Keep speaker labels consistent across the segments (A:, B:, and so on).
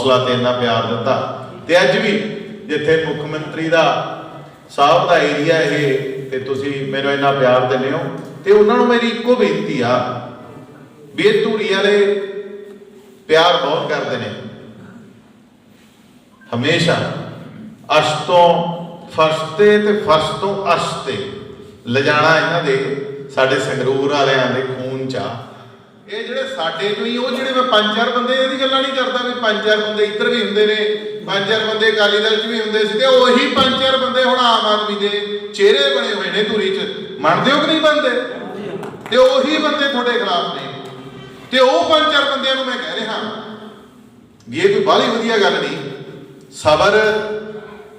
A: ਹੌਸਲਾ ਤੇ ਇੰਨਾ ਪਿਆਰ ਦਿੱਤਾ। ਤੇ ਅੱਜ ਵੀ ਜਿੱਥੇ ਮੁੱਖ ਮੰਤਰੀ ਦਾ ਸਾਹਿਬ ਦਾ ਏਰੀਆ ਇਹ, ਤੇ ਤੁਸੀਂ ਮੈਨੂੰ ਇੰਨਾ ਪਿਆਰ ਦਿੰਦੇ ਹੋ। ਤੇ ਉਹਨਾਂ ਨੂੰ ਮੇਰੀ ਇੱਕੋ ਬੇਨਤੀ ਆ ਵੀ ਵਾਲੇ ਪਿਆਰ ਬਹੁਤ ਕਰਦੇ ਨੇ। ਹਮੇਸ਼ਾ ਅਰਸ਼ ਤੋਂ ਫਰਸ਼ ਤੇ ਤੇ ਫਰਸ਼ ਤੋਂ ਅਰਸ਼ ਤੇ ਲਿਜਾਣਾ ਇਹਨਾਂ ਦੇ, ਸਾਡੇ ਸੰਗਰੂਰ ਵਾਲਿਆਂ ਦੇ ਖੂਨ ਚ ਆ। ਇਹ ਜਿਹੜੇ ਸਾਡੇ ਤੋਂ ਹੀ, ਉਹ ਜਿਹੜੇ ਮੈਂ ਪੰਜ ਚਾਰ ਬੰਦੇ ਇਹਦੀ ਗੱਲਾਂ ਨਹੀਂ ਕਰਦਾ ਵੀ ਪੰਜ ਚਾਰ ਬੰਦੇ ਇੱਧਰ ਵੀ ਹੁੰਦੇ ਨੇ, ਪੰਜ ਚਾਰ ਬੰਦੇ ਅਕਾਲੀ ਦਲ 'ਚ ਵੀ ਹੁੰਦੇ ਸੀ ਤੇ ਉਹੀ ਪੰਜ ਚਾਰ ਬੰਦੇ ਹੁਣ ਆਮ ਆਦਮੀ ਦੇ ਚਿਹਰੇ ਬਣੇ ਹੋਏ ਨੇ ਧੂਰੀ 'ਚ। ਮੰਨਦੇ ਹੋ ਕਿ ਨਹੀਂ ਮੰਨਦੇ? ਤੇ ਉਹੀ ਬੰਦੇ ਤੁਹਾਡੇ ਖਿਲਾਫ ਨੇ। ਤੇ ਉਹ ਪੰਜ ਚਾਰ ਬੰਦਿਆਂ ਨੂੰ ਮੈਂ ਕਹਿ ਰਿਹਾ ਵੀ ਇਹ ਕੋਈ ਬਾਹਲੀ ਵਧੀਆ ਗੱਲ ਨਹੀਂ। ਸਬਰ,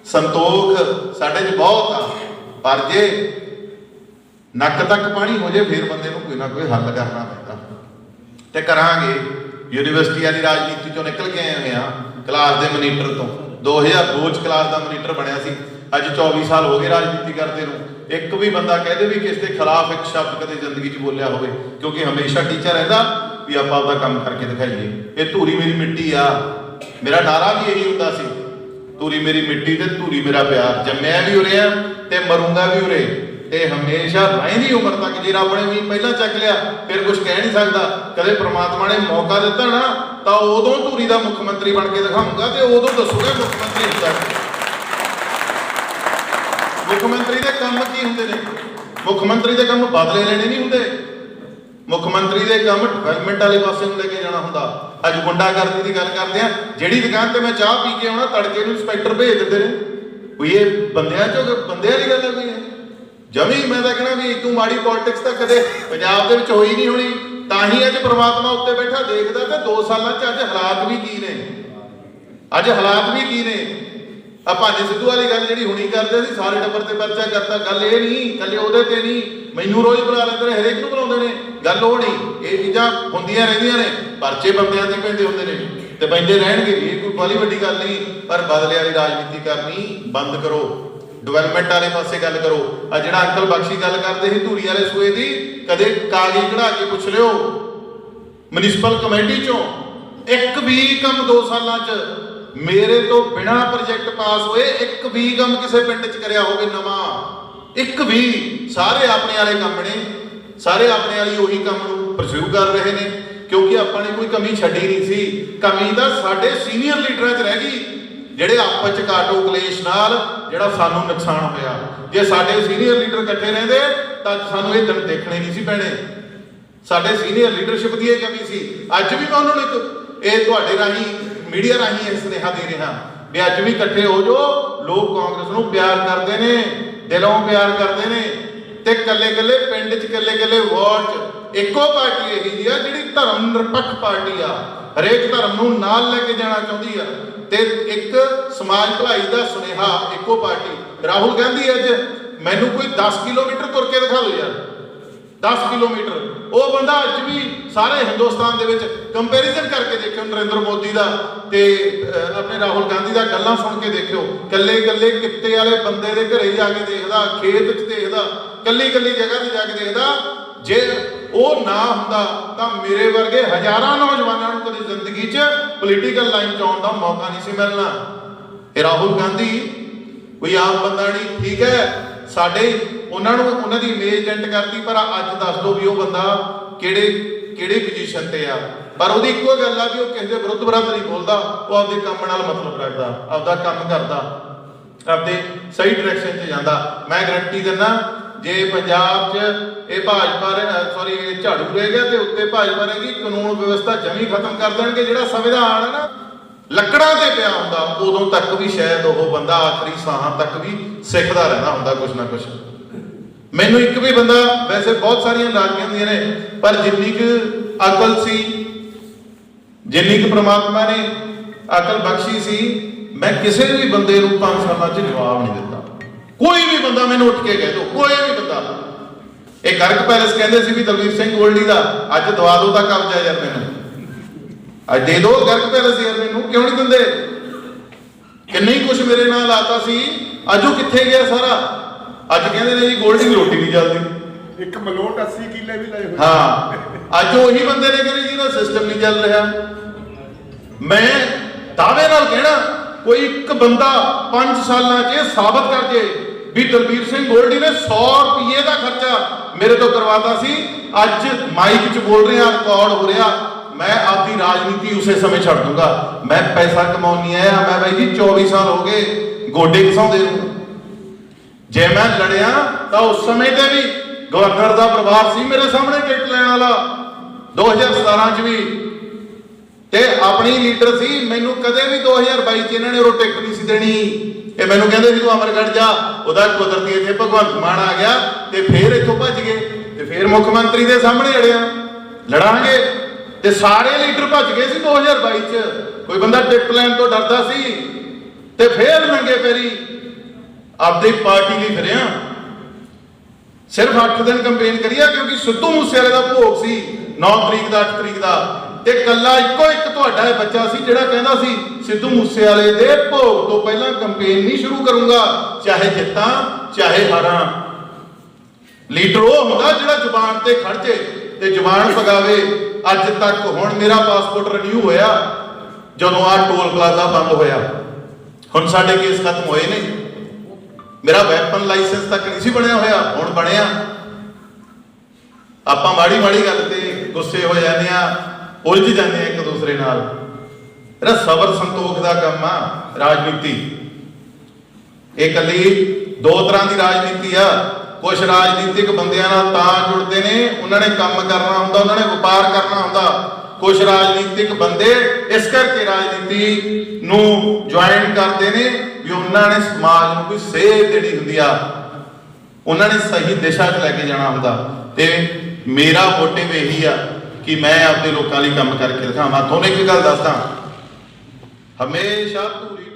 A: ਸੰਤੋਖ ਸਾਡੇ 'ਚ ਬਹੁਤ ਆ, ਪਰ ਜੇ ਨੱਕ ਤੱਕ ਪਾਣੀ ਹੋ ਜੇ, ਫਿਰ ਬੰਦੇ ਨੂੰ ਕੋਈ ਨਾ ਕੋਈ ਹੱਲ ਕਰਨਾ ਪੈਂਦਾ। ਤੇ ਕਰਾਂਗੇ। ਯੂਨੀਵਰਸਿਟੀ ਵਾਲੀ ਰਾਜਨੀਤੀ ਚੋਂ ਨਿਕਲ ਕੇ ਆਏ ਹੋਏ ਆ ਕਲਾਸ ਦੇ ਮਨੀਟਰ ਤੋਂ। 2002 ਚ ਕਲਾਸ ਦਾ ਮਨੀਟਰ ਬਣਿਆ ਸੀ। ਅੱਜ 24 ਸਾਲ ਹੋ ਗਏ ਰਾਜਨੀਤੀ ਕਰਦੇ ਨੂੰ। ਇੱਕ ਵੀ ਬੰਦਾ ਕਹਦੇ ਵੀ ਕਿਸ ਦੇ ਖਿਲਾਫ ਇੱਕ ਸ਼ਬਦ ਕਦੇ ਜ਼ਿੰਦਗੀ 'ਚ ਬੋਲਿਆ ਹੋਵੇ, ਕਿਉਂਕਿ ਹਮੇਸ਼ਾ ਟੀਚਰ ਰਹਿੰਦਾ ਵੀ ਆਪਾਂ ਆਪਦਾ ਕੰਮ ਕਰਕੇ ਦਿਖਾਈਏ। ਇਹ ਧੂਰੀ ਮੇਰੀ ਮਿੱਟੀ ਆ। ਮੇਰਾ ਨਾਰਾ ਵੀ ਇਹੀ ਹੁੰਦਾ ਸੀ। ਧੂਰੀ ਮੇਰੀ ਮਿੱਟੀ ਤੇ ਧੂਰੀ ਮੇਰਾ ਪਿਆਰ। ਜੰਮਿਆ ਵੀ ਉਰੇ ਆ ਤੇ ਮਰੂੰਗਾ ਵੀ ਉਰੇ। ਇਹ ਹਮੇਸ਼ਾ ਰਹਿੰਦੀ ਉਮਰ ਤੱਕ ਜੇ ਰੱਬ ਨੇ ਵੀ ਪਹਿਲਾਂ ਚੱਕ ਲਿਆ, ਫਿਰ ਕੁਝ ਕਹਿ ਨਹੀਂ ਸਕਦਾ। ਕਦੇ ਪ੍ਰਮਾਤਮਾ ਨੇ ਮੌਕਾ ਦਿੱਤਾ ਨਾ, ਤਾਂ ਉਦੋਂ ਧੂਰੀ ਦਾ ਮੁੱਖ ਮੰਤਰੀ ਬਣ ਕੇ ਦਿਖਾਊਂਗਾ ਤੇ ਉਦੋਂ ਦੱਸੂਗਾ ਮੁੱਖ ਮੰਤਰੀ ਹੁੰਦਾ ਮੁੱਖ ਮੰਤਰੀ ਦੇ ਕੰਮ ਕੀ ਹੁੰਦੇ ਨੇ? ਮੁੱਖ ਮੰਤਰੀ ਦੇ ਕੰਮ ਬਦਲੇ ਲੈਣੇ ਨਹੀਂ ਹੁੰਦੇ। ਮੁੱਖ ਮੰਤਰੀ ਦੇ ਕੰਮ ਡਿਵੈਲਪਮੈਂਟ ਵਾਲੇ ਪਾਸੇ ਨੂੰ ਲੈ ਕੇ ਜਾਣਾ ਹੁੰਦਾ। ਅੱਜ ਗੁੰਡਾਗਰਦੀ ਦੀ ਗੱਲ ਕਰਦੇ ਆ ਜਿਹੜੀ ਦੁਕਾਨ ਤੇ ਮੈਂ ਚਾਹ ਪੀ ਕੇ ਆਉਣਾ, ਤੜਕੇ ਨੂੰ ਇੰਸਪੈਕਟਰ ਭੇਜ ਦਿੰਦੇ ਨੇ। ਕੋਈ ਇਹ ਬੰਦਿਆਂ ਚੋਂ ਬੰਦਿਆਂ ਦੀ ਗੱਲ ਹੈ ਕੋਈ ਜਮੀ ਮੈਂ ਤਾਂ ਕਹਣਾ ਵੀ ਇਦੋਂ ਮਾੜੀ ਪੋਲਿਟਿਕਸ ਤਾਂ ਕਦੇ ਪੰਜਾਬ ਦੇ ਵਿੱਚ ਹੋਈ ਨਹੀਂ ਹੋਣੀ, ਤਾਂ ਹੀ ਅੱਜ ਪ੍ਰਮਾਤਮਾ ਉੱਤੇ ਬੈਠਾ, ਦੇਖਦਾ ਤੇ 2 ਸਾਲਾਂ 'ਚ ਅੱਜ ਹਾਲਾਤ ਵੀ ਕੀ ਨੇ। ਅੱਜ ਹਾਲਾਤ ਵੀ ਕੀ ਨੇ। ਆ ਭਾਜੀ ਸਿੱਧੂ ਵਾਲੀ ਗੱਲ ਜਿਹੜੀ ਹੁਣੀ ਕਰਦੇ ਸੀ, ਸਾਰੇ ਟੱਬਰ ਤੇ ਪਰਚਾ ਕਰਤਾ, ਗੱਲ ਇਹ ਨਹੀਂ ਕੱਲੇ ਉਹਦੇ ਤੇ ਨਹੀਂ, ਮੈਨੂੰ ਰੋਜ਼ ਬੁਲਾ ਲੈਂਦੇ ਨੇ, ਹਰੇਕ ਨੂੰ ਬੁਲਾਉਂਦੇ ਨੇ, ਗੱਲ ਉਹ ਨਹੀਂ, ਇਹ ਚੀਜ਼ਾਂ ਹੁੰਦੀਆਂ ਰਹਿੰਦੀਆਂ ਨੇ, ਪਰਚੇ ਬੰਦਿਆਂ ਤੇ ਪੈਂਦੇ ਹੁੰਦੇ ਨੇ, ਤੇ ਪੈਂਦੇ ਰਹਿਣਗੇ ਵੀ ਇਹ ਕੋਈ ਬਾਲੀ ਵੱਡੀ ਗੱਲ ਨਹੀਂ, ਪਰ ਬਦਲੇ ਵਾਲੀ ਰਾਜਨੀਤੀ ਕਰਨੀ ਬੰਦ ਕਰੋ। ਡਿਵੈਲਪਮੈਂਟ ਵਾਲੇ ਪਾਸੇ ਗੱਲ ਕਰੋ। ਆ ਜਿਹੜਾ ਅੰਕਲ ਬਖਸ਼ੀ ਗੱਲ ਕਰਦੇ ਸੀ ਧੂਰੀ ਵਾਲੇ ਸੂਏ ਦੀ, ਕਦੇ ਕਾਗਜ਼ ਕਢਾ ਕੇ ਪੁੱਛ ਲਿਓ। ਮਿਊਨਿਸਪਲ ਕਮੇਟੀ ਚੋਂ ਇੱਕ ਵੀ ਕੰਮ 2 ਸਾਲਾਂ 'ਚ ਮੇਰੇ ਤੋਂ ਬਿਨਾ ਪ੍ਰੋਜੈਕਟ ਪਾਸ ਹੋਏ, ਇੱਕ ਵੀ ਕੰਮ ਕਿਸੇ ਪਿੰਡ 'ਚ ਕਰਿਆ ਹੋਵੇ ਨਵਾਂ। ਇੱਕ ਵੀ ਸਾਰੇ ਆਪਣੇ ਵਾਲੇ ਕੰਮ ਨੇ। ਸਾਰੇ ਆਪਣੇ ਵਾਲੀ ਉਹੀ ਕੰਮ ਨੂੰ ਪਰਸਿਊ ਕਰ ਰਹੇ ਨੇ। ਕਿਉਂਕਿ ਆਪਾਂ ਨੇ ਕੋਈ ਕਮੀ ਛੱਡੀ ਨਹੀਂ ਸੀ। ਕਮੀ ਤਾਂ ਸਾਡੇ ਸੀਨੀਅਰ ਲੀਡਰਾਂ 'ਚ ਰਹਿ ਗਈ। ਜਿਹੜੇ ਆਪਸ 'ਚ ਕਾਟੋ ਕਲੇਸ਼ ਨਾਲ ਜਿਹੜਾ ਸਾਨੂੰ ਨੁਕਸਾਨ ਹੋਇਆ। ਜੇ ਸਾਡੇ ਸੀਨੀਅਰ ਲੀਡਰ ਇਕੱਠੇ ਰਹਿੰਦੇ, ਤਾਂ ਸਾਨੂੰ ਇਹ ਦਿਨ ਦੇਖਣੇ ਨਹੀਂ ਸੀ ਪੈਣੇ। ਸਾਡੇ ਸੀਨੀਅਰ ਲੀਡਰਸ਼ਿਪ ਦੀ ਇਹ ਕਮੀ ਸੀ। ਅੱਜ ਵੀ ਮੈਂ ਉਹਨਾਂ ਨੂੰ ਇੱਕ, ਇਹ ਤੁਹਾਡੇ ਰਾਹੀਂ ਮੀਡੀਆ ਰਾਹੀਂ ਇਹ ਸੁਨੇਹਾ ਦੇ ਰਿਹਾ। ਵੀ ਅੱਜ ਵੀ ਇਕੱਠੇ ਹੋ ਜੋ ਲੋਕ ਕਾਂਗਰਸ ਨੂੰ ਪਿਆਰ ਕਰਦੇ ਨੇ, ਦਿਲੋਂ ਪਿਆਰ ਕਰਦੇ ਨੇ। ਤੇ ਕੱਲੇ ਕੱਲੇ ਪਿੰਡ 'ਚ ਕੱਲੇ ਕੱਲੇ ਵਾਰਡ 'ਚ ਇੱਕੋ ਪਾਰਟੀ ਇਹੀ ਜੀ ਆ ਜਿਹੜੀ ਧਰਮ ਨਿਰਪੱਖ ਪਾਰਟੀ ਆ। ਹਰੇਕ ਧਰਮ ਨੂੰ ਨਾਲ ਲੈ ਕੇ ਜਾਣਾ ਚਾਹੁੰਦੀ ਆ। ਤੇ ਇੱਕ ਸਮਾਜ ਭਲਾਈ ਦਾ ਸੁਨੇਹਾ ਇੱਕੋ ਪਾਰਟੀ। ਰਾਹੁਲ ਗਾਂਧੀ ਅੱਜ ਮੈਨੂੰ ਕੋਈ 10 ਕਿਲੋਮੀਟਰ ਤੁਰ ਕੇ ਦਿਖਾ ਦਿਓ ਯਾਰ। 10 ਕਿਲੋਮੀਟਰ। ਉਹ ਬੰਦਾ ਅੱਜ ਵੀ ਸਾਰੇ ਹਿੰਦੁਸਤਾਨ ਦੇ ਵਿੱਚ ਕੰਪੈਰੀਜ਼ਨ ਕਰਕੇ ਦੇਖਿਓ ਨਰਿੰਦਰ ਮੋਦੀ ਦਾ ਤੇ ਆਪਣੇ ਰਾਹੁਲ ਗਾਂਧੀ ਦਾ ਗੱਲਾਂ ਸੁਣ ਕੇ ਦੇਖਿਓ। ਕੱਲੇ ਕੱਲੇ ਕਿੱਤੇ ਵਾਲੇ ਬੰਦੇ ਦੇ ਘਰੇ ਜਾ ਕੇ ਦੇਖਦਾ, ਖੇਤ 'ਚ ਦੇਖਦਾ ਕੱਲੀ ਕੱਲੀ ਜਗ੍ਹਾ ਤੇ ਜਾ ਕੇ ਦੇਖਦਾ। ਜੇ ਉਹ ਨਾ ਹੁੰਦਾ ਤਾਂ ਮੇਰੇ ਵਰਗੇ ਹਜ਼ਾਰਾਂ ਨੌਜਵਾਨਾਂ ਨੂੰ ਕਦੇ ਜ਼ਿੰਦਗੀ 'ਚ ਪੋਲੀਟੀਕਲ ਲਾਈਨ 'ਚ ਆਉਣ ਦਾ ਮੌਕਾ ਨਹੀਂ ਸੀ ਮਿਲਣਾ। ਇਹ ਰਾਹੁਲ ਗਾਂਧੀ, ਕੋਈ ਆਮ ਬੰਦਾ ਨਹੀਂ, ਠੀਕ ਹੈ, ਸਾਡੇ ਉਹਨਾਂ ਨੂੰ ਉਹਨਾਂ ਦੀ ਇਮੇਜ ਡੈਂਟ ਕਰਤੀ, ਪਰ ਅੱਜ ਦੱਸ ਦਿਓ ਵੀ ਉਹ ਬੰਦਾ ਕਿਹੜੇ ਕਿਹੜੇ ਪੋਜੀਸ਼ਨ ਤੇ ਆ। ਪਰ ਉਹਦੀ ਇੱਕੋ ਗੱਲ ਆ ਵੀ ਉਹ ਕਿਸੇ ਦੇ ਵਿਰੁੱਧ ਵਿਰੁੱਧ ਨਹੀਂ ਬੋਲਦਾ, ਉਹ ਆਪਦੇ ਕੰਮ ਨਾਲ ਮਤਲਬ ਰੱਖਦਾ, ਆਪਦਾ ਕੰਮ ਕਰਦਾ, ਆਪਦੇ ਸਹੀ ਡਾਇਰੈਕਸ਼ਨ 'ਚ ਜਾਂਦਾ। ਮੈਂ ਗਰੰਟੀ ਦਿੰਦਾ ਜੇ ਪੰਜਾਬ 'ਚ ਇਹ ਭਾਜਪਾ ਸੌਰੀ ਇਹ ਝਾੜੂ ਰਹਿ ਗਿਆ ਤੇ ਉੱਤੇ ਭਾਜਪਾ ਰਹੇਗੀ ਕਾਨੂੰਨ ਵਿਵਸਥਾ ਜਮੀ ਖਤਮ ਕਰ ਦੇਣਗੇ, ਜਿਹੜਾ ਸੰਵਿਧਾਨ ਹੈ ਨਾ, ਲੱਕੜਾਂ ਤੇ ਪਿਆ ਹੁੰਦਾ, ਉਦੋਂ ਤੱਕ ਵੀ ਸ਼ਾਇਦ ਉਹ ਬੰਦਾ ਆਖਰੀ ਸਾਹਾਂ ਤੱਕ ਵੀ ਸਿੱਖਦਾ ਰਹਿੰਦਾ ਹੁੰਦਾ, ਕੁਛ ਨਾ ਕੁਛ। ਮੈਨੂੰ ਇੱਕ ਵੀ ਬੰਦਾ, ਵੈਸੇ ਬਹੁਤ ਸਾਰੀਆਂ ਲਾਗੀਆਂ ਹੁੰਦੀਆਂ ਨੇ, ਪਰ ਜਿੰਨੀ ਕੁ ਅਕਲ ਸੀ, ਜਿੰਨੀ ਕੁ ਪ੍ਰਮਾਤਮਾ ਨੇ ਅਕਲ ਬਖਸ਼ੀ ਸੀ, ਮੈਂ ਕਿਸੇ ਵੀ ਬੰਦੇ ਨੂੰ ਪੰਜ ਸਾਲਾਂ 'ਚ ਜਵਾਬ ਨਹੀਂ ਦਿੱਤਾ। ਕੋਈ ਵੀ ਬੰਦਾ ਮੈਨੂੰ ਉੱਠ ਕੇ ਕਹਿ ਦੋ ਕੋਈ ਵੀ ਬੰਦਾ। ਇਹ ਗਰਗ ਪੈਲਸ ਕਹਿੰਦੇ ਸੀ ਵੀ ਦਲਵੀਰ ਸਿੰਘ ਗੋਲਡੀ ਦਾ ਅੱਜ ਦਵਾ ਦੋ ਤਾਂ ਕਬਜ਼ਾ ਯਾਰ ਮੈਨੂੰ। ਅੱਜ ਦੇ ਦੋ ਗਰਗ ਪੈਲਸ ਯਾਰ ਮੈਨੂੰ ਕਿਉਂ ਨਹੀਂ ਦਿੰਦੇ? ਕਿੰਨੇ ਹੀ ਕੁਝ ਮੇਰੇ ਨਾਲ ਆਤਾ ਸੀ ਅੱਜ ਉਹ ਕਿੱਥੇ ਗਿਆ ਸਾਰਾ? ਅੱਜ ਕਹਿੰਦੇ ਨੇ ਜੀ ਗੋਲਡੀ ਦੀ ਰੋਟੀ ਨਹੀਂ ਚੱਲਦੀ।
B: ਇੱਕ ਮਲੋਟ 80 ਕਿੱਲੇ ਵੀ ਲਏ ਹੋਏ
A: ਹਾਂ ਅੱਜ ਉਹੀ ਬੰਦੇ ਨੇ ਕਹਿੰਦੇ ਜੀ ਦਾ ਸਿਸਟਮ ਨਹੀਂ ਚੱਲ ਰਿਹਾ। ਮੈਂ ਦਾਅਵੇ ਨਾਲ ਕਹਿਣਾ ਕੋਈ ਇੱਕ ਬੰਦਾ 5 ਸਾਲਾਂ 'ਚ ਇਹ ਸਾਬਤ ਕਰ ਜੇ ਵੀ ਦਲਬੀਰ ਸਿੰਘ ਗੋਲਡੀ ਨੇ 100 ਰੁਪਏ ਦਾ ਖਰਚਾ ਮੇਰੇ ਤੋਂ ਕਰਵਾਤਾ ਸੀ। ਅੱਜ ਮਾਈਕ 'ਚ ਬੋਲ ਰਿਹਾ ਰਿਕਾਰਡ ਹੋ ਰਿਹਾ। ਮੈਂ ਆਪਦੀ ਰਾਜਨੀਤੀ ਉਸੇ ਸਮੇਂ ਛੱਡ ਦੂੰਗਾ। ਮੈਂ ਪੈਸਾ ਕਮਾਉਣ ਨਹੀਂ ਆਇਆ। ਮੈਂ ਬਾਈ ਜੀ 24 ਸਾਲ ਹੋ ਗਏ ਗੋਡੇ ਘਸਾਉਂਦੇ ਨੂੰ। ਜੇ ਮੈਂ ਲੜਿਆ ਤਾਂ ਉਸ ਸਮੇਂ ਤੇ ਵੀ ਗਵਰਨਰ ਦਾ ਪਰਿਵਾਰ ਸੀ ਮੇਰੇ ਸਾਹਮਣੇ ਟਿਕਟ ਲੈਣ ਵਾਲਾ। 2017 ਚ ਵੀ। ਤੇ ਆਪਣੀ ਲੀਡਰ ਸੀ। ਮੈਨੂੰ ਕਦੇ ਵੀ 2022 ਚ ਇਹਨਾਂ ਨੇ ਉਹ ਟਿਕਟ ਨਹੀਂ ਸੀ ਦੇਣੀ। ਇਹ ਮੈਨੂੰ ਕਹਿੰਦੇ ਵੀ ਤੂੰ ਅਮਰਗੜ੍ਹ ਜਾ, ਉਹਦਾ ਕੁਦਰਤੀ ਇੱਥੇ ਭਗਵੰਤ ਮਾਨ ਆ ਗਿਆ ਤੇ ਫੇਰ ਇੱਥੋਂ ਭੱਜ ਗਏ ਤੇ ਫੇਰ ਮੁੱਖ ਮੰਤਰੀ ਦੇ ਸਾਹਮਣੇ ਲੜਿਆ ਲੜਾਂਗੇ ਤੇ ਸਾਰੇ ਲੀਡਰ ਭੱਜ ਗਏ ਸੀ 2022 ਚ। ਕੋਈ ਬੰਦਾ ਟਿਕਟ ਲੈਣ ਤੋਂ ਡਰਦਾ ਸੀ ਤੇ ਫੇਰ ਨੰਗੇ ਪੈਰੀ ਆਪਦੀ ਪਾਰਟੀ ਲਈ ਫਿਰਿਆ। ਸਿਰਫ 8 ਦਿਨ ਕੰਪੇਨ ਕਰੀਆ ਕਿਉਂਕਿ ਸਿੱਧੂ ਮੂਸੇਵਾਲੇ ਦਾ ਭੋਗ ਸੀ। 9 ਤਰੀਕ ਦਾ 8 ਤਰੀਕ ਦਾ। ਤੇ ਕੱਲਾ ਇੱਕੋ ਇੱਕ ਤੁਹਾਡਾ ਇਹ ਬੱਚਾ ਸੀ ਜਿਹੜਾ ਕਹਿੰਦਾ ਸੀ, ਸਿੱਧੂ ਮੂਸੇਵਾਲੇ ਦੇ ਭੋਗ ਤੋਂ ਪਹਿਲਾਂ ਕੰਪੇਨ ਨਹੀਂ ਸ਼ੁਰੂ ਕਰੂੰਗਾ, ਚਾਹੇ ਜਿੱਤਾਂ, ਚਾਹੇ ਹਾਰਾਂ। ਲੀਡਰ ਉਹ ਹੁੰਦਾ ਜਿਹੜਾ ਜ਼ੁਬਾਨ ਤੇ ਖੜ ਜੇ ਤੇ ਜ਼ੁਬਾਨ ਪਗਾਵੇ ਅੱਜ ਤੱਕ ਹੁਣ ਮੇਰਾ ਪਾਸਪੋਰਟ ਰਿਨਿਊ ਹੋਇਆ, ਜਦੋਂ ਆ ਟੋਲ ਪਲਾਜ਼ਾ ਬੰਦ ਹੋਇਆ। ਹੁਣ ਸਾਡੇ ਕੇਸ ਖਤਮ ਹੋਏ ਨੇ। ਮੇਰਾ ਵੈਪਨ ਲਾਇਸੈਂਸ ਤੱਕ ਨਹੀਂ ਸੀ ਬਣਿਆ ਹੋਇਆ, ਹੁਣ ਬਣਿਆ। ਆਪਾਂ ਮਾੜੀ ਮਾੜੀ ਗੱਲ ਗੁੱਸੇ ਹੋ ਜਾਂਦੇ ਆ, ਉਲਝ ਜਾਂਦੇ ਆ ਇੱਕ ਦੂਸਰੇ ਨਾਲ। ਇਹਦਾ ਸਬਰ ਸੰਤੋਖ ਦਾ ਕੰਮ ਆ, ਰਾਜਨੀਤੀ। ਇਹ ਇਕੱਲੀ ਦੋ ਤਰ੍ਹਾਂ ਦੀ ਰਾਜਨੀਤੀ ਆ। ਕੁਝ ਰਾਜਨੀਤਿਕ ਬੰਦਿਆਂ ਨਾਲ ਤਾਂ ਜੁੜਦੇ ਨੇ, ਉਹਨਾਂ ਨੇ ਕੰਮ ਕਰਨਾ ਹੁੰਦਾ, ਉਹਨਾਂ ਨੇ ਵਪਾਰ ਕਰਨਾ ਹੁੰਦਾ। ਕੁਝ ਰਾਜਨੀਤਿਕ ਬੰਦੇ ਇਸ ਕਰਕੇ ਰਾਜਨੀਤੀ ਨੂੰ ਜੁਆਇਨ ਕਰਦੇ ਨੇ ਵੀ ਉਹਨਾਂ ਨੇ ਸਮਾਜ ਨੂੰ ਕੋਈ ਸੇਧ ਦੇਣੀ ਹੁੰਦੀ ਆ। ਉਹਨਾਂ ਨੇ ਸਹੀ ਦਿਸ਼ਾ 'ਚ ਲੈ ਕੇ ਜਾਣਾ ਹੁੰਦਾ। ਤੇ ਮੇਰਾ ਮੋਟਿਵ ਇਹੀ ਆ ਕਿ ਮੈਂ ਆਪਦੇ ਲੋਕਾਂ ਲਈ ਕੰਮ ਕਰਕੇ ਦਿਖਾਵਾਂ। ਤੁਹਾਨੂੰ ਇੱਕ ਗੱਲ ਦੱਸਦਾ। ਹਮੇਸ਼ਾ ਧੂਰੀ